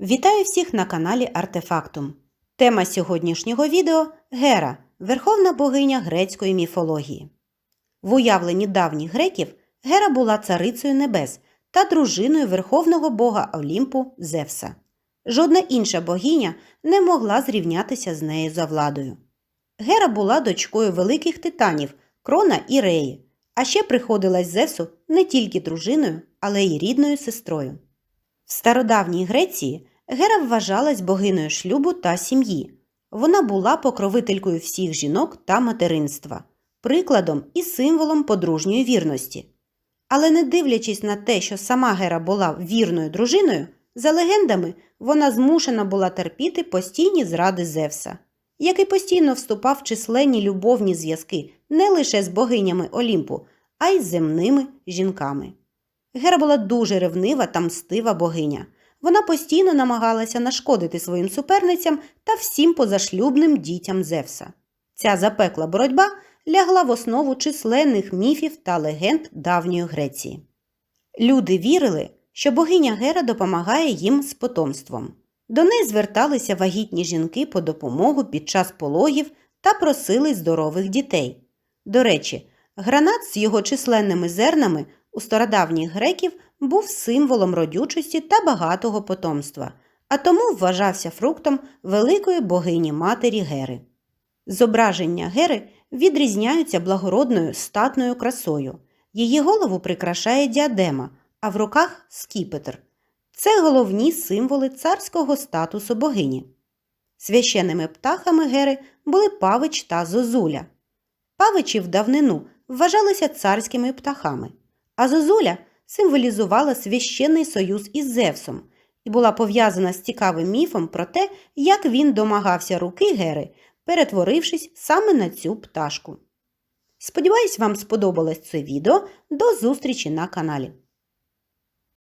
Вітаю всіх на каналі Артефактум. Тема сьогоднішнього відео Гера, верховна богиня грецької міфології. В уявленні давніх греків Гера була царицею небес та дружиною верховного бога Олімпу Зевса. Жодна інша богиня не могла зрівнятися з нею за владою. Гера була дочкою великих титанів Крона і Реї, а ще приходилась Зевсу не тільки дружиною, але й рідною сестрою. В стародавній Греції Гера вважалась богиною шлюбу та сім'ї. Вона була покровителькою всіх жінок та материнства, прикладом і символом подружньої вірності. Але не дивлячись на те, що сама Гера була вірною дружиною, за легендами вона змушена була терпіти постійні зради Зевса, який постійно вступав в численні любовні зв'язки не лише з богинями Олімпу, а й з земними жінками. Гера була дуже ревнива та мстива богиня. Вона постійно намагалася нашкодити своїм суперницям та всім позашлюбним дітям Зевса. Ця запекла боротьба лягла в основу численних міфів та легенд давньої Греції. Люди вірили, що богиня Гера допомагає їм з потомством. До неї зверталися вагітні жінки по допомогу під час пологів та просили здорових дітей. До речі, гранат з його численними зернами у стародавніх греків був символом родючості та багатого потомства, а тому вважався фруктом великої богині матері Гери. Зображення Гери відрізняються благородною статною красою. Її голову прикрашає діадема, а в руках скіпетр. Це головні символи царського статусу богині. Священними птахами Гери були павич та зозуля. Павичі в давнину вважалися царськими птахами, а зозуля символізувала священний союз із Зевсом і була пов'язана з цікавим міфом про те, як він домагався руки Гери, перетворившись саме на цю пташку. Сподіваюсь, вам сподобалось це відео. До зустрічі на каналі.